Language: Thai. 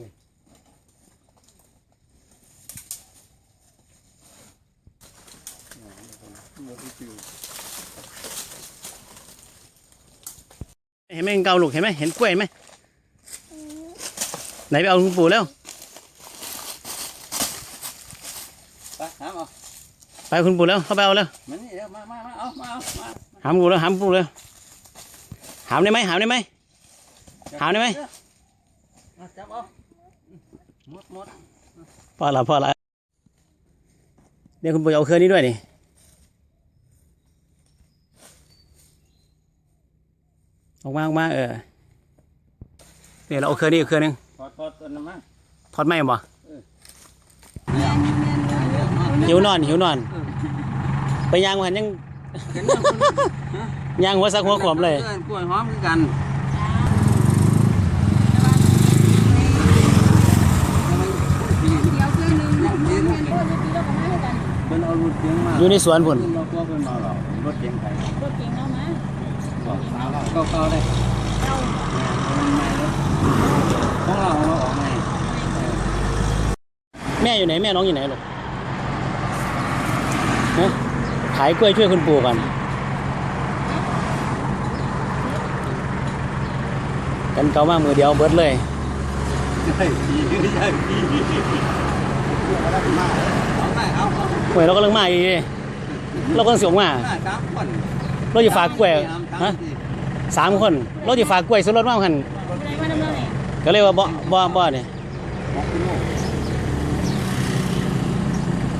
เลยเห็นไหมเกาลูกเห็นไหมเห็นกล้วยไหมไหนไปเอาคุณปู่แล้วไปหามเอาไปคุณปู่แล้วเข้าไปเอาแล้วมานี่เดี๋ยวมามามาเอามาเอามาหามปู่แล้วหามปู่แล้วหามได้ไหมหามได้ไหมหาได้ไหม มาจับเอาหมดหมดพอละพอละเดี๋ยวคุณปู่จะเอาเครื่องนี้ด้วยนี่ออกมาออกมาเออเดี๋ยวเราเอาเครื่องนี้อีกเครื่องหนึงถอดถอดตัวนั้นมาทอดไหมบ่หิวนอนหิวนอน ไปย่างมันยังเห็นไหมย่างหัวสักหัวขวบเลยกล้วยหอมคือกัน เดี๋ยวคืนนึงเงินเงินพ่อจะตีเราก็มาให้กัน เพิ่นเอา รถเก๋งมาอยู่ในสวนพุ่นเพิ่นเอาตัวเพิ่นมาหรอกรถเก๋งไปรถเก่งเรามาบอกสาวเราเก่าๆได้เราของเราของเราออกใหม่แม่อยู่ไหนแม่น้องอยู่ไหนลูกฮะขายกล้วยช่วยคุณปู่ก่อนกันเก่ามากมือเดียวเบิดเลยใช่ดีใช่ดี หวยเรากำลังมาอีกเรากำลังเสียงมาได้สามคนเราจะฝากกล้วยฮะสามคนเราจะฝากกล้วยสุรถมาหันอะไรมาดำเนินเนี่ยก็เลยว่าบ่บ่บ่เนี่ยหกกิโล